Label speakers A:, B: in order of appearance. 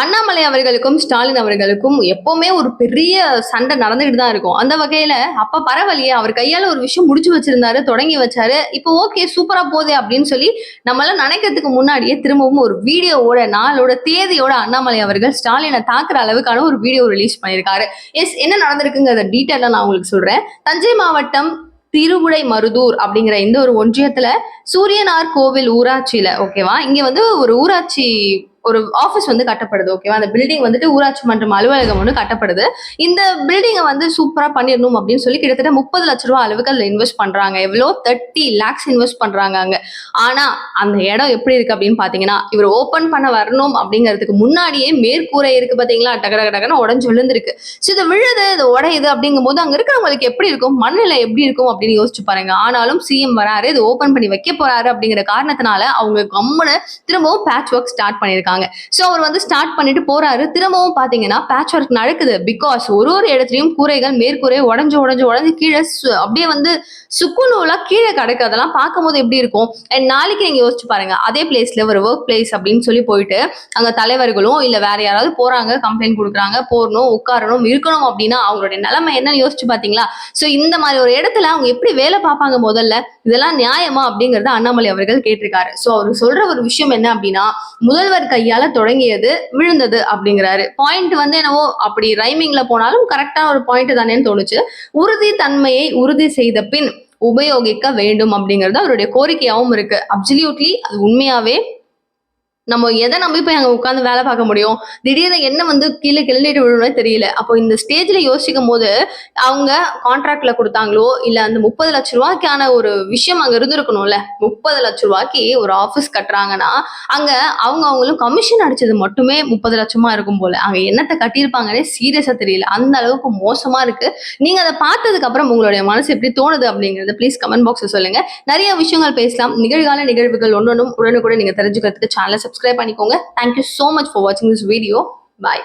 A: அண்ணாமலை அவர்களுக்கும் ஸ்டாலின் அவர்களுக்கும் எப்பவுமே ஒரு பெரிய சண்டை நடந்துகிட்டு தான் இருக்கும். அந்த வகையில அப்ப பரவாயில்லையே அவர் கையால ஒரு விஷயம் முடிச்சு வச்சிருந்தாரு தொடங்கி வச்சாரு. இப்போ ஓகே சூப்பரா போதே அப்படின்னு சொல்லி நம்மளாம் நினைக்கிறதுக்கு முன்னாடியே திரும்பவும் ஒரு வீடியோவோட நாளோட தேதியோட அண்ணாமலை அவர்கள் ஸ்டாலினை தாக்குற அளவுக்கான ஒரு வீடியோ ரிலீஸ் பண்ணியிருக்காரு. எஸ் என்ன நடந்திருக்குங்கிறத டீட்டெயிலாக நான் உங்களுக்கு சொல்றேன். தஞ்சை மாவட்டம் திருவுடை மருதூர் அப்படிங்கிற இந்த ஒரு ஒன்றியத்துல சூரியனார் கோவில் ஊராட்சியில ஓகேவா இங்க வந்து ஒரு ஊராட்சி ஒரு ஆஃபீஸ் வந்து கட்டப்படுது ஓகேவா அந்த பில்டிங் வந்துட்டு ஊராட்சி மன்றம் அலுவலகம் ஒன்று கட்டப்படுது. இந்த பில்டிங்கை வந்து சூப்பராக பண்ணிடணும் அப்படின்னு சொல்லி கிட்டத்தட்ட முப்பது லட்ச ரூபா அளவுக்கு அதில் இன்வெஸ்ட் பண்ணுறாங்க எவ்வளோ? தேர்ட்டி லேக்ஸ் இன்வெஸ்ட் பண்ணுறாங்க அங்கே. ஆனால் அந்த இடம் எப்படி இருக்கு அப்படின்னு பார்த்தீங்கன்னா இவர் ஓப்பன் பண்ண வரணும் அப்படிங்கிறதுக்கு முன்னாடியே மேற்கூரை இருக்கு பார்த்தீங்களா டக டக டகன்னு உடஞ்சு விழுந்திருக்கு. ஸோ இது விழுது இது உடையுது அப்படிங்கும் போது அங்கே இருக்கிறவங்களுக்கு எப்படி இருக்கும்? மண்ணில் எப்படி இருக்கும் அப்படின்னு யோசிச்சு பாருங்க. ஆனாலும் சிஎம் வராரு இது ஓப்பன் பண்ணி வைக்க போறாரு அப்படிங்கிற காரணத்தினால அவங்க கம்முன்னு திரும்பவும் பேட்ச் ஒர்க் ஸ்டார்ட் பண்ணியிருக்காங்க. ஸோ அவர் வந்து ஸ்டார்ட் பண்ணிட்டு போறாரு. திரும்பவும் பாத்தீங்கன்னா பேட்ச் ஒர்க் நடக்குது. பிகாஸ் ஒரு ஒரு இடத்துலயும் கூரைகள் மேற்கூரை உடஞ்சு உடஞ்சு உடஞ்சு கீழே அப்படியே வந்து சுக்குநூலா கீழே கிடக்கு. அதெல்லாம் பார்க்கும்போது எப்படி இருக்கும்? அண்ட் நாளைக்கு நீங்க யோசிச்சு பாருங்க. அதே பிளேஸ்ல ஒரு ஒர்க் பிளேஸ் அப்படின்னு சொல்லி போயிட்டு அங்க தலைவர்களும் இல்ல வேற யாராவது போறாங்க கம்ப்ளைண்ட் கொடுக்குறாங்க போறணும் உட்காரணும் இருக்கணும் அப்படின்னா அவங்களுடைய நிலைமை என்னன்னு யோசிச்சு பாத்தீங்களா? சோ இந்த மாதிரி ஒரு இடத்துல அவங்க எப்படி வேலை பார்ப்பாங்க முதல்ல? இதெல்லாம் நியாயமா அப்படிங்கறத அண்ணாமலை அவர்கள் கேட்டிருக்காரு. ஸோ அவர் சொல்ற ஒரு விஷயம் என்ன அப்படின்னா முதல்வர் கை கையால தொடங்கியது விழுந்தது அப்படிங்கிறாரு. பாயிண்ட் வந்து என்னவோ அப்படி ரைமிங்ல போனாலும் கரெக்டான ஒரு பாயிண்ட் தானேன்னு தோணுச்சு. உறுதி தன்மையை உறுதி செய்த பின் உபயோகிக்க வேண்டும் அப்படிங்கிறது அவருடைய கோரிக்கையாவும் இருக்கு. அப்சல்யூட்லி அது உண்மையாவே நம்ம எதை நம்பி போய் அங்கே உட்காந்து வேலை பார்க்க முடியும்? திடீர்னு என்ன வந்து கீழே கிளண்டிட்டு விழுனே தெரியல. அப்போ இந்த ஸ்டேஜ்ல யோசிக்கும் போது அவங்க கான்ட்ராக்ட்ல கொடுத்தாங்களோ? இல்ல அந்த முப்பது லட்ச ரூபாய்க்கான ஒரு விஷயம் அங்க இருந்திருக்கணும்ல? முப்பது லட்ச ரூபாய்க்கு ஒரு ஆபீஸ் கட்டுறாங்கன்னா அங்க அவங்க அவங்களும் கமிஷன் அடிச்சது மட்டுமே முப்பது லட்சமா இருக்கும் போல. அங்க என்னத்தை கட்டியிருப்பாங்கன்னே சீரியஸா தெரியல. அந்த அளவுக்கு மோசமா இருக்கு. நீங்க அதை பார்த்ததுக்கு அப்புறம் உங்களுடைய மனசு எப்படி தோணுது அப்படிங்கறத ப்ளீஸ் கமெண்ட் பாக்ஸ்ல சொல்லுங்க. நிறைய விஷயங்கள் பேசலாம். நிகழ்கால நிகழ்வுகள் ஒன்னொன்னும் உடனுக்குடன் நீங்க தெரிஞ்சுக்கிறதுக்கு சேனல் சப்ஸ்கிரைப் பண்ணிக்கோங்க. Thank you so much for வாட்சிங் திஸ் வீடியோ பாய்